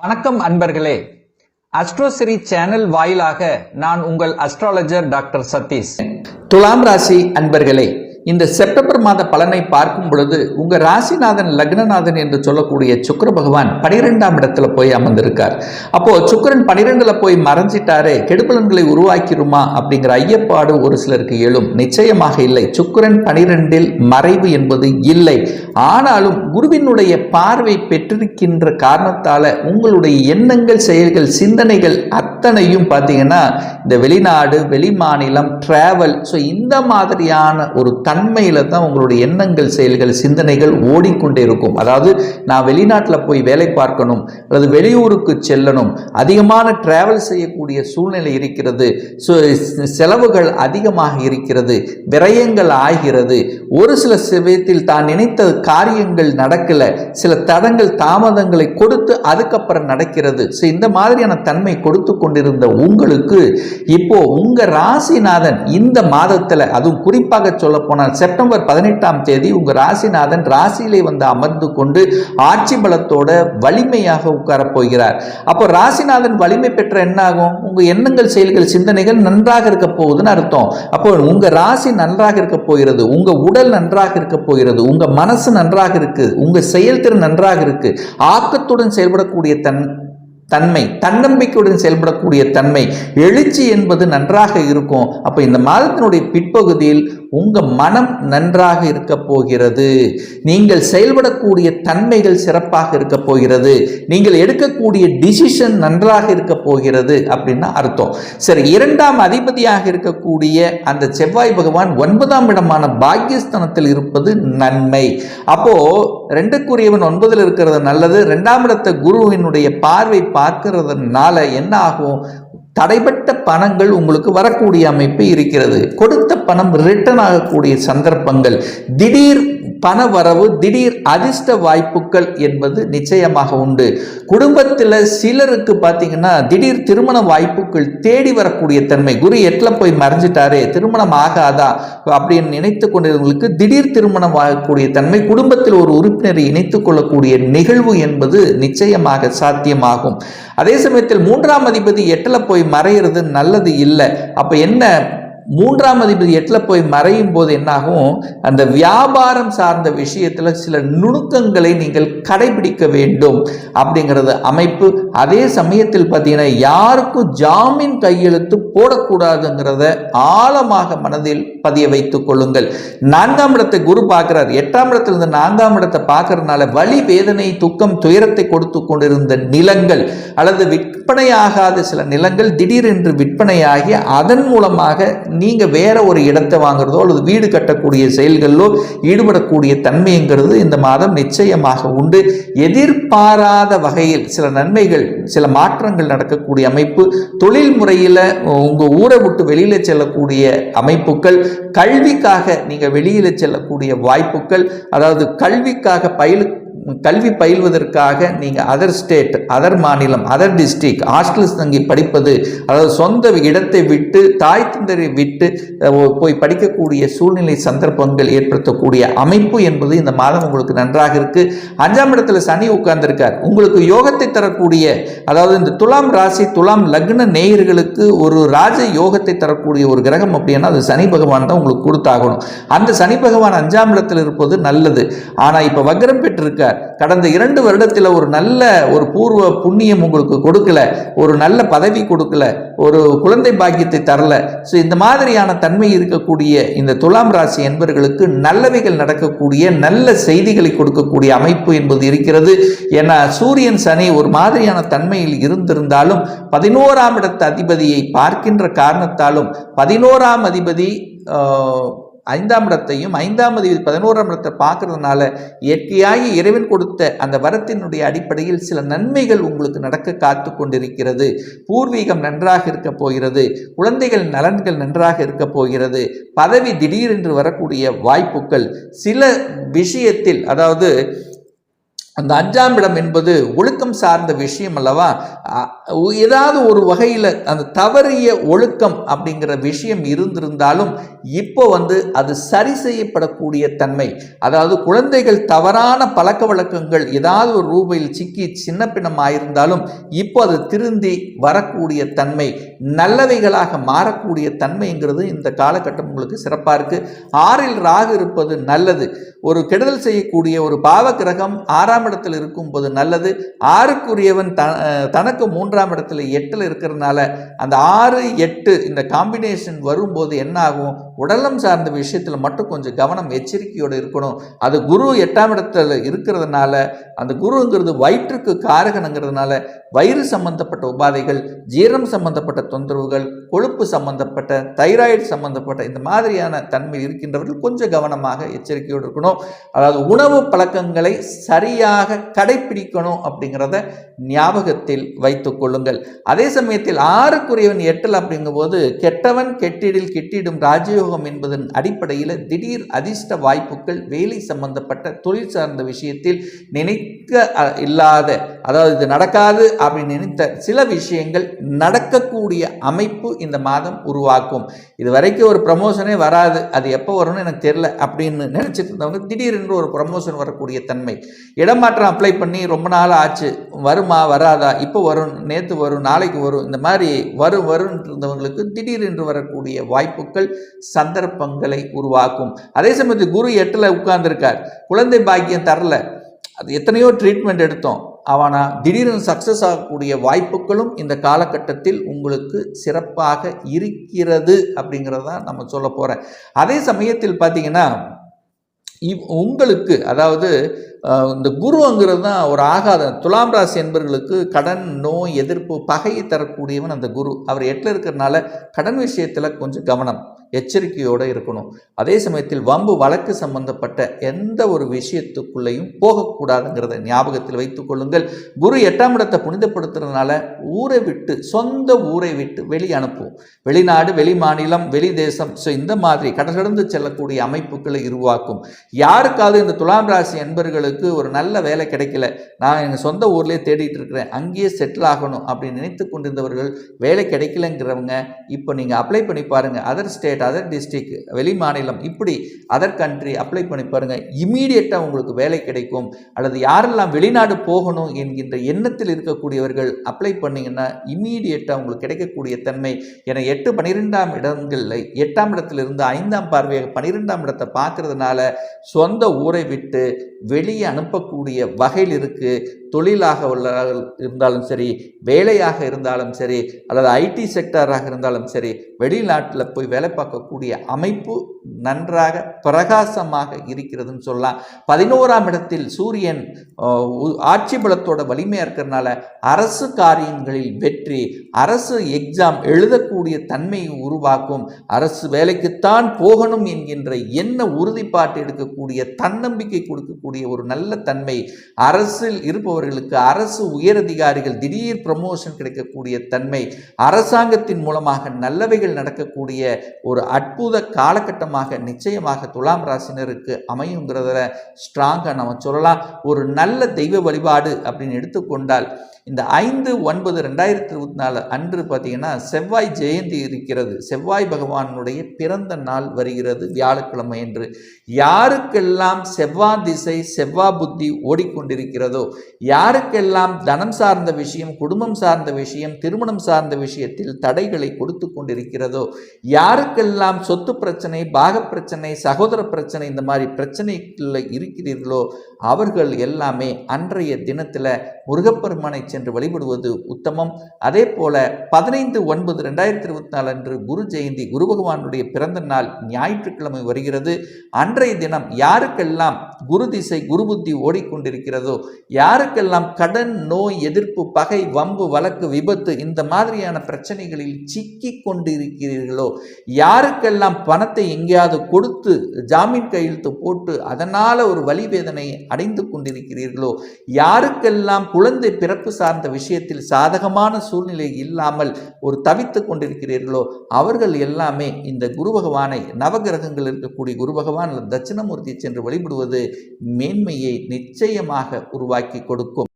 வணக்கம் அன்பர்களே. அஸ்ட்ரோசிரி சேனல் வாயிலாக நான் உங்கள் அஸ்ட்ராலஜர் டாக்டர் சதீஷ். துலாம் ராசி அன்பர்களே இந்த செப்டம்பர் மாத பலனை பார்க்கும் பொழுது உங்க ராசிநாதன் லக்னநாதன் என்று சொல்லக்கூடிய சுக்கர பகவான் பனிரெண்டாம் இடத்துல போய் அமர்ந்திருக்கார். அப்போ சுக்கிரன் பனிரெண்டுல போய் மறைஞ்சிட்டாரே கெடுபலன்களை உருவாக்கிருமா அப்படிங்கிற ஐயப்பாடு ஒரு சிலருக்கு எழும். நிச்சயமாக இல்லை. சுக்கிரன் பனிரெண்டில் மறைவு என்பது இல்லை. ஆனாலும் குருவினுடைய பார்வை பெற்றிருக்கின்ற காரணத்தால உங்களுடைய எண்ணங்கள் செயல்கள் சிந்தனைகள் அத்தனையும் பார்த்தீங்கன்னா இந்த வெளிநாடு வெளிமாநிலம் டிராவல் ஸோ இந்த மாதிரியான ஒரு தன்மையில தான் உங்களுடைய எண்ணங்கள் செயல்கள் சிந்தனைகள் ஓடிக்கொண்டே இருக்கும். அதாவது நான் வெளிநாட்டில் போய் வேலை பார்க்கணும் அல்லது வெளியூருக்கு செல்லணும் அதிகமான டிராவல் செய்யக்கூடிய சூழ்நிலை இருக்கிறது செலவுகள் அதிகமாக இருக்கிறது விரயங்கள் ஆகிறது ஒரு சில சமயத்தில் தான் நினைத்த காரியங்கள் நடக்கல சில தடங்கள் தாமதங்களை கொடுத்து அதுக்கப்புறம் நடக்கிறது. ஸோ இந்த மாதிரியான தன்மை கொடுத்து கொண்டிருந்த உங்களுக்கு இப்போ உங்க ராசிநாதன் இந்த மாதத்துல அதுவும் குறிப்பாக சொல்லப்போனால் ஆனால் செப்டம்பர் பதினெட்டாம் தேதி உங்க ராசிநாதன் ராசியிலே வந்து அமர்ந்து கொண்டு ஆட்சி பலத்தோட வலிமையாக உட்காரப் போகிறார். அப்போ ராசிநாதன் வலிமை பெற்ற என்ன ஆகும் உங்க எண்ணங்கள் செயல்கள் சிந்தனைகள் நன்றாக இருக்க போகுதுன்னு அர்த்தம். அப்போ உங்க ராசி நன்றாக இருக்க போகிறது உங்க உடல் நன்றாக இருக்க போகிறது உங்க மனசு நன்றாக இருக்கு உங்க செயல்திறன் நன்றாக இருக்கு. ஆக்கத்துடன் செயல்படக்கூடிய தன் தன்மை தன்னம்பிக்கையுடன் செயல்படக்கூடிய தன்மை எழுச்சி என்பது நன்றாக இருக்கும். அப்போ இந்த மாதத்தினுடைய பிற்பகுதியில் உங்கள் மனம் நன்றாக இருக்க போகிறது. நீங்கள் செயல்படக்கூடிய தன்மைகள் சிறப்பாக இருக்க போகிறது. நீங்கள் எடுக்கக்கூடிய டிசிஷன் நன்றாக இருக்க போகிறது அப்படின்னு அர்த்தம். சரி இரண்டாம் அதிபதியாக இருக்கக்கூடிய அந்த செவ்வாய் பகவான் ஒன்பதாம் இடமான பாக்கியஸ்தானத்தில் இருப்பது நன்மை. அப்போ ரெண்டுக்குரியவன் ஒன்பதில் இருக்கிறது நல்லது. ரெண்டாம் இடத்த குருவினுடைய பார்வை பார்க்கிறதுனால என்ன ஆகும்? தடைப்பட்ட பணங்கள் உங்களுக்கு வரக்கூடிய அமைப்பு இருக்கிறது. கொடுத்த பணம் ரிட்டர்ன் ஆகக்கூடிய சந்தர்ப்பங்கள். திடீர் பண வரவு திடீர் அதிர்ஷ்ட வாய்ப்புகள் என்பது நிச்சயமாக உண்டு. குடும்பத்தில் சிலருக்கு பார்த்தீங்கன்னா திடீர் திருமண வாய்ப்புகள் தேடி வரக்கூடிய தன்மை. குரு எட்டில் போய் மறைஞ்சிட்டாரே திருமணம் ஆகாதா அப்படின்னு நினைத்து கொண்டிருந்தவங்களுக்கு திடீர் திருமணம் ஆகக்கூடிய தன்மை குடும்பத்தில் ஒரு உறுப்பினரை இணைத்துக் கொள்ளக்கூடிய நிகழ்வு என்பது நிச்சயமாக சாத்தியமாகும். அதே சமயத்தில் மூன்றாம் அதிபதி எட்டில் போய் மறையிறது நல்லது இல்லை. அப்போ என்ன மூன்றாம் அதிபதி எட்டில் போய் மறையும் போது என்னாகும்? அந்த வியாபாரம் சார்ந்த விஷயத்தில் சில நுணுக்கங்களை நீங்கள் கடைபிடிக்க வேண்டும் அப்படிங்கிறது அமைப்பு. அதே சமயத்தில் பார்த்தீங்கன்னா யாருக்கும் ஜாமீன் கையெழுத்து போடக்கூடாதுங்கிறத ஆழமாக மனதில் பதிய வைத்துக் கொள்ளுங்கள். நான்காம் இடத்தை குரு பார்க்கிறார். எட்டாம் இடத்துல இருந்து நான்காம் இடத்தை பார்க்கறதுனால வழி வேதனை துக்கம் துயரத்தை கொடுத்து கொண்டிருந்த நிலங்கள் அல்லது விற்பனையாகாத சில நிலங்கள் திடீரென்று விற்பனையாகி அதன் மூலமாக நீங்க வேற ஒரு இடத்தை வாங்குறதோ அல்லது வீடு கட்டக்கூடிய செயல்களிலோ ஈடுபடக்கூடிய தன்மைங்கிறது இந்த மாதம் நிச்சயமாக உண்டு. எதிர்பாராத வகையில் சில நன்மைகள் சில மாற்றங்கள் நடக்கக்கூடிய அமைப்பு தொழில் முறையில் உங்க ஊரை விட்டு வெளியில செல்லக்கூடிய அமைப்புகள் கல்விக்காக நீங்க வெளியில செல்லக்கூடிய வாய்ப்புகள் அதாவது கல்விக்காக பயிலு கல்வி பயில்வதற்காக நீங்கள் அதர் ஸ்டேட் அதர் மாநிலம் அதர் டிஸ்ட்ரிக்ட் ஹாஸ்டல்ஸ் தங்கி படிப்பது அதாவது சொந்த இடத்தை விட்டு தாய் தந்தரை விட்டு போய் படிக்கக்கூடிய சூழ்நிலை சந்தர்ப்பங்கள் ஏற்படுத்தக்கூடிய அமைப்பு என்பது இந்த மாதம் உங்களுக்கு நன்றாக இருக்கு. அஞ்சாம் இடத்துல சனி உட்கார்ந்திருக்கார். உங்களுக்கு யோகத்தை தரக்கூடிய அதாவது இந்த துலாம் ராசி துலாம் லக்ன நேயர்களுக்கு ஒரு ராஜ யோகத்தை தரக்கூடிய ஒரு கிரகம் அப்படின்னா அது சனி பகவான் தான் உங்களுக்கு கொடுத்தாகணும். அந்த சனி பகவான் அஞ்சாம் இடத்தில் இருப்பது நல்லது. ஆனால் இப்போ வக்ரம் பெற்றிருக்கார். கடந்த இரண்டு வருடத்தில் ஒரு நல்ல ஒரு பூர்வ புண்ணியம் உங்களுக்கு கொடுக்கல ஒரு நல்ல பதவி கொடுக்கல ஒரு குழந்தை பாக்கியத்தை தரல. ஸோ இந்த மாதிரியான தன்மை இருக்கக்கூடிய இந்த துலாம் ராசி என்பவர்களுக்கு நல்லவைகள் நடக்கக்கூடிய நல்ல செய்திகளை கொடுக்கக்கூடிய அமைப்பு என்பது இருக்கிறது. ஏன்னா சூரியன் சனி ஒரு மாதிரியான தன்மையில் இருந்திருந்தாலும் பதினோராம் இடத்து அதிபதியை பார்க்கின்ற காரணத்தாலும் பதினோராம் அதிபதி ஆஹ், ஐந்தாம் இடத்தையும் ஐந்தாம் அதிபதி பதினோராம் இடத்தை பார்க்கறதுனால இயற்கையாகி இறைவன் கொடுத்த அந்த வரத்தினுடைய அடிப்படையில் சில நன்மைகள் உங்களுக்கு நடக்க காத்து கொண்டிருக்கிறது. பூர்வீகம் நன்றாக இருக்க போகிறது. குழந்தைகள் நலன்கள் நன்றாக இருக்க போகிறது. பதவி திடீரென்று வரக்கூடிய வாய்ப்புகள். சில விஷயத்தில் அதாவது அந்த அஞ்சாம் இடம் என்பது ஒழுக்கம் சார்ந்த விஷயம் அல்லவா? ஏதாவது ஒரு வகையில் அந்த தவறிய ஒழுக்கம் அப்படிங்கிற விஷயம் இருந்திருந்தாலும் இப்போ வந்து அது சரி செய்யப்படக்கூடிய தன்மை. அதாவது குழந்தைகள் தவறான பழக்க வழக்கங்கள் ஏதாவது ஒரு ரூபையில் சிக்கி சின்ன பின்னம் ஆயிருந்தாலும் இப்போ அது திருந்தி வரக்கூடிய தன்மை. நல்லவைகளாக மாறக்கூடிய தன்மைங்கிறது இந்த காலகட்டம் உங்களுக்கு சிறப்பாக இருக்குது ஆறில் ராகு இருப்பது நல்லது. ஒரு கெடுதல் செய்யக்கூடிய ஒரு பாவ கிரகம் ஆறாம் இடத்தில் இருக்கும்போது நல்லது. ஆறுக்குரியவன் த தனக்கு மூன்றாம் இடத்துல எட்டில் இருக்கிறதுனால அந்த ஆறு எட்டு இந்த காம்பினேஷன் வரும்போது என்ன ஆகும் உடலம் சார்ந்த விஷயத்தில் மட்டும் கொஞ்சம் கவனம் எச்சரிக்கையோடு இருக்கணும். அது குரு எட்டாம் இடத்துல இருக்கிறதுனால அந்த குருங்கிறது வயிற்றுக்கு காரகனுங்கிறதுனால வயிறு சம்பந்தப்பட்ட உபாதைகள் ஜீரணம் சம்பந்தப்பட்ட தொந்தரவுகள் கொழுப்பு சம்பந்தப்பட்ட தைராய்டு சம்பந்தப்பட்ட இந்த மாதிரியான தன்மை இருக்கின்றவர்கள் கொஞ்சம் கவனமாக எச்சரிக்கையோடு இருக்கணும். அதாவது உணவு பழக்கங்களை சரியாக கடைப்பிடிக்கணும் அப்படிங்கிறத ஞாபகத்தில் வைத்து கொள்ளுங்கள். அதே சமயத்தில் ஆறுக்குரியவன் எட்டல் அப்படிங்கும்போது கெட்டவன் கெட்டிடில் கெட்டிடும் ராஜயோகம் என்பதன் அடிப்படையில் திடீர் அதிர்ஷ்ட வாய்ப்புகள் வேலை சம்பந்தப்பட்ட தொழில் சார்ந்த விஷயத்தில் நினைக்க இல்லாத அதாவது இது நடக்காது அப்படின்னு நினைத்த சில விஷயங்கள் நடக்கக்கூடிய அமைப்பு இந்த மாதம் உருவாக்கும். இது வரைக்கும் ஒரு ப்ரமோஷனே வராது. அது எப்போ வரும்னு எனக்கு தெரியல அப்படின்னு நினச்சிட்டு இருந்தவங்க திடீரென்று ஒரு ப்ரமோஷன் வரக்கூடிய தன்மை. இடம் இடமாற்றம் அப்ளை பண்ணி ரொம்ப நாள் ஆச்சு. வருமா வராதா? இப்போ வரும் நேற்று வரும் நாளைக்கு வரும். இந்த மாதிரி வரும் வரும் இருந்தவங்களுக்கு திடீரென்று வரக்கூடிய வாய்ப்புகள் சந்தர்ப்பங்களை உருவாக்கும். அதே சமயத்தில் குரு எட்டில் உட்கார்ந்துருக்கார். குழந்தை பாக்கியம் தரல. அது எத்தனையோ ட்ரீட்மெண்ட் எடுத்தோம். அவனா திடீரென சக்ஸஸ் ஆகக்கூடிய வாய்ப்புகளும் இந்த காலகட்டத்தில் உங்களுக்கு சிறப்பாக இருக்கிறது அப்படிங்கிறத நம்ம சொல்ல போகிறேன் அதே சமயத்தில் பார்த்தீங்கன்னா இவ் உங்களுக்கு அதாவது இந்த குருங்கிறது தான் ஒரு ஆகாத துலாம் ராசி என்பவர்களுக்கு கடன் நோய் எதிர்ப்பு பகையை தரக்கூடியவன் அந்த குரு. அவர் எட்டில் இருக்கிறனால கடன் விஷயத்தில் கொஞ்சம் கவனம். எச்சரிக்கையோடு இருக்கணும். அதே சமயத்தில் வம்பு வழக்கு சம்பந்தப்பட்ட எந்த ஒரு விஷயத்துக்குள்ளேயும் போகக்கூடாதுங்கிறத ஞாபகத்தில் வைத்துக்கொள்ளுங்கள் குரு எட்டாம் இடத்தை புனிதப்படுத்துறதுனால ஊரை விட்டு சொந்த ஊரை விட்டு வெளி அனுப்புவோம். வெளிநாடு வெளி மாநிலம் வெளி தேசம் ஸோ இந்த மாதிரி கடற்கடந்து செல்லக்கூடிய அமைப்புகளை உருவாக்கும். யாருக்காவது இந்த துலாம் ராசி என்பர்களுக்கு ஒரு நல்ல வேலை கிடைக்கல. நான் எங்கள் சொந்த ஊர்லேயே தேடிட்டு இருக்கிறேன். அங்கேயே செட்டில் ஆகணும் அப்படின்னு நினைத்து கொண்டிருந்தவர்கள் வேலை கிடைக்கலங்கிறவங்க இப்போ நீங்கள் அப்ளை பண்ணி பாருங்கள் அதர் ஸ்டேட் அதர் டிஸ்ட்ரிக் வெளி மாநிலம் இப்படி அதர் கண்ட்ரி அப்ளை பண்ணி பாருங்கள் இமீடியட்டாக உங்களுக்கு வேலை கிடைக்கும். அல்லது யாரெல்லாம் வெளிநாடு போகணும் என்கின்ற எண்ணத்தில் இருக்கக்கூடியவர்கள் அப்ளை பண்ணிங்கன்னா இமீடியட்டாக உங்களுக்கு கிடைக்கக்கூடிய தன்மை. என எட்டு பன்னிரெண்டாம் இடங்களில் எட்டாம் இடத்திலிருந்து ஐந்தாம் பார்வையாக பன்னிரெண்டாம் இடத்தை பார்க்கறதுனால சொந்த ஊரை விட்டு வெளியே அனுப்பக்கூடிய வகையில் இருக்குது தொழிலாக உள்ள இருந்தாலும் சரி வேலையாக இருந்தாலும் சரி அல்லது ஐடி செக்டராக இருந்தாலும் சரி வெளிநாட்டில் போய் வேலை பார்க்கக்கூடிய அமைப்பு நன்றாக பிரகாசமாக இருக்கிறதுன்னு சொல்லலாம். பதினோராம் இடத்தில் சூரியன் உ- ஆட்சி பலத்தோட வலிமையாக இருக்கிறதுனால அரசு காரியங்களில் வெற்றி அரசு எக்ஸாம் எழுதக்கூடிய தன்மையை உருவாக்கும் அரசு வேலைக்குத்தான் போகணும் என்கின்ற என்ன உறுதிப்பாட்டு எடுக்கக்கூடிய தன்னம்பிக்கை கொடுக்கக்கூடிய ஒரு நல்ல தன்மை அரசில் இருப்பவர்களுக்கு அரசு உயரதிகாரிகள் திடீர் ப்ரமோஷன் கிடைக்கக்கூடிய தன்மை அரசாங்கத்தின் மூலமாக நல்லவைகள் நடக்கக்கூடிய ஒரு அற்புத காலகட்டமாக நிச்சயமாக துலாம் ராசினருக்கு அமையுங்கிறத ஸ்ட்ராங்காக நம்ம சொல்லலாம். ஒரு நல்ல தெய்வ வழிபாடு அப்படின்னு எடுத்துக்கொண்டால் இந்த ஐந்து ஒன்பது ரெண்டாயிரத்தி இருபத்தி நாலு அன்று பார்த்தீங்கன்னா செவ்வாய் ஜெயந்தி இருக்கிறது. செவ்வாய் பகவானுடைய பிறந்த நாள் வருகிறது வியாழக்கிழமை என்று யாருக்கெல்லாம் செவ்வாய் திசை செவ்வாய் புத்தி ஓடிக்கொண்டிருக்கிறதோ யாருக்கெல்லாம் தனம் சார்ந்த விஷயம் குடும்பம் சார்ந்த விஷயம் திருமணம் சார்ந்த விஷயத்தில் தடைகளை கொடுத்து கொண்டிருக்கிறதோ யாருக்கெல்லாம் சொத்து பிரச்சனை பாக பிரச்சனை சகோதர பிரச்சனை இந்த மாதிரி பிரச்சனைகளில் இருக்கிறீர்களோ அவர்கள் எல்லாமே அன்றைய தினத்தில் முருகப்பெருமானை சென்று வழிபடுவது உத்தமம். அதே போல பதினைந்து ஒன்பது ரெண்டாயிரத்தி இருபத்தி நாலு அன்று குரு ஜெயந்தி குரு பகவானுடைய பிறந்த நாள் ஞாயிற்றுக்கிழமை வருகிறது. அன்றைய தினம் யாருக்கெல்லாம் குரு திசை குரு புத்தி ஓடிக்கொண்டிருக்கிறதோ யாருக்கெல்லாம் கடன் நோய் எதிர்ப்பு பகை வம்பு வழக்கு விபத்து இந்த மாதிரியான பிரச்சனைகளில் சிக்கி கொண்டிருக்கிறீர்களோ யாருக்கெல்லாம் பணத்தை எங்கேயாவது கொடுத்து ஜாமீன் கையெழுத்து போட்டு அதனால் ஒரு வழி வேதனை அடைந்து கொண்டிருக்கிறீர்களோ யாருக்கெல்லாம் குழந்தை பிறப்பு சார்ந்த விஷயத்தில் சாதகமான சூழ்நிலை இல்லாமல் ஒரு தவித்து கொண்டிருக்கிறீர்களோ அவர்கள் எல்லாமே இந்த குரு பகவானை நவகிரகங்கள் இருக்கக்கூடிய குரு பகவான் தட்சிணமூர்த்தி சென்று வழிபடுவது மேன்மையை நிச்சயமாக உருவாக்கி கொடுக்கும்.